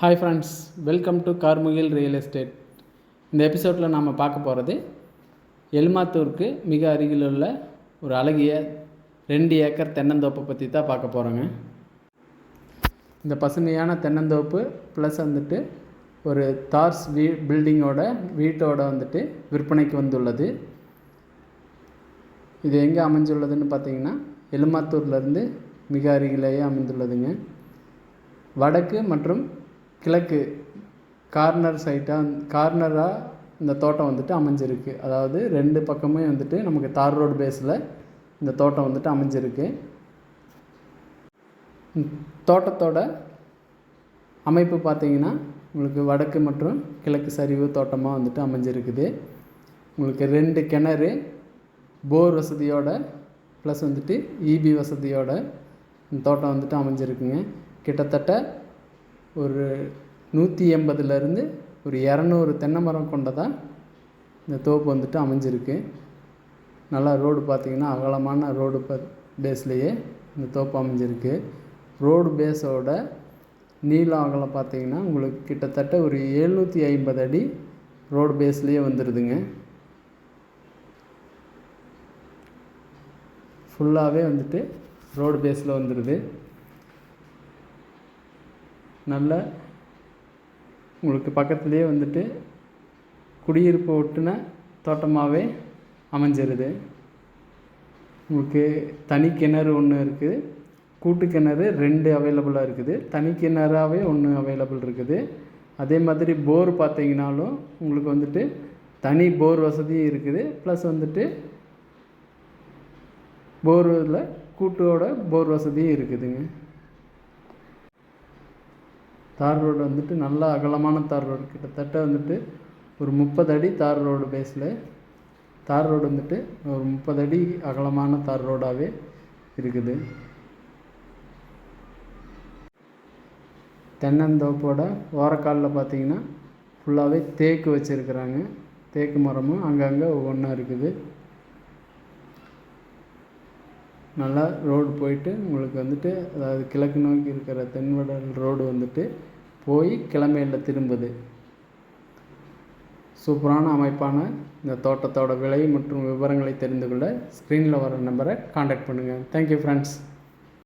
Hi friends welcome to Karmugil real estate இந்த எபிசோடில் நாம் பார்க்க போகிறது எல்மாத்தூருக்கு மிக அருகில் உள்ள ஒரு அழகிய ரெண்டு ஏக்கர் தென்னந்தோப்பை பற்றி தான் பார்க்க போகிறோங்க இந்த பசுமையான தென்னந்தோப்பு ப்ளஸ் வந்துட்டு ஒரு தார்ஸ் வீ பில்டிங்கோட வீட்டோட வந்துட்டு விற்பனைக்கு வந்துள்ளது. இது எங்கே அமைஞ்சுள்ளதுன்னு பார்த்தீங்கன்னா எலுமாத்தூர்லேருந்து மிக அருகிலேயே அமைந்துள்ளதுங்க. வடக்கு மற்றும் கிழக்கு கார்னர் சைட்டாக கார்னராக இந்த தோட்டம் வந்துட்டு அமைஞ்சிருக்கு. அதாவது ரெண்டு பக்கமே வந்துட்டு நமக்கு தார் ரோடு பேஸில் இந்த தோட்டம் வந்துட்டு அமைஞ்சிருக்கு. தோட்டத்தோட அமைப்பு பார்த்திங்கன்னா உங்களுக்கு வடக்கு மற்றும் கிழக்கு சரிவு தோட்டமாக வந்துட்டு அமைஞ்சிருக்குது. உங்களுக்கு ரெண்டு கிணறு போர் வசதியோட ப்ளஸ் வந்துட்டு இபி வசதியோட இந்த தோட்டம் வந்துட்டு அமைஞ்சிருக்குங்க. கிட்டத்தட்ட ஒரு நூற்றி எண்பதுலேருந்து ஒரு இரநூறு தென்னை மரம் கொண்டதாக இந்த தோப்பு வந்துட்டு அமைஞ்சிருக்கு. நல்லா ரோடு பார்த்திங்கன்னா அகலமான ரோடு ப பேஸ்லேயே இந்த தோப்பு அமைஞ்சிருக்கு. ரோடு பேஸோட நீள அகலம் பார்த்தீங்கன்னா உங்களுக்கு கிட்டத்தட்ட ஒரு எழுநூற்றி ஐம்பது அடி ரோடு பேஸ்லேயே வந்துடுதுங்க ஃபுல்லாகவே வந்துட்டு ரோடு பேஸில் வந்துடுது நல்ல உங்களுக்கு பக்கத்துலேயே வந்துட்டு குடியிருப்பு ஒட்டுன தோட்டமாகவே அமைஞ்சிருது. உங்களுக்கு தனி கிணறு ஒன்று இருக்குது கூட்டு கிணறு ரெண்டு அவைலபிளாக இருக்குது. தனி கிணறாகவே ஒன்று அவைலபிள் இருக்குது. அதே மாதிரி போர் பார்த்தீங்கனாலும் உங்களுக்கு வந்துட்டு தனி போர் வசதியும் இருக்குது. ப்ளஸ் வந்துட்டு போரில் கூட்டோட போர் வசதியும் இருக்குதுங்க. தார் ரோடு வந்துட்டு நல்லா அகலமான தார் ரோடு. கிட்டத்தட்ட வந்துட்டு ஒரு முப்பது அடி தார் ரோடு பேஸில் தார் ரோடு வந்துட்டு ஒரு முப்பது அடி அகலமான தார் ரோடாகவே இருக்குது. தென்னந்தோப்போட ஓரக்காலில் பார்த்தீங்கன்னா ஃபுல்லாகவே தேக்கு வச்சுருக்குறாங்க. தேக்கு மரமும் அங்கங்கே ஒவ்வொன்றா இருக்குது. நல்லா ரோடு போயிட்டு உங்களுக்கு வந்துட்டு அதாவது கிழக்கு நோக்கி இருக்கிற தென்வடல் ரோடு வந்துட்டு போய் கிழமையில் திரும்புது. சூப்பரான அமைப்பான இந்த தோட்டத்தோட விலை மற்றும் விவரங்களை தெரிந்து கொள்ள ஸ்க்ரீனில் வர நம்பரை காண்டாக்ட் பண்ணுங்கள் தேங்க்யூ ஃப்ரெண்ட்ஸ்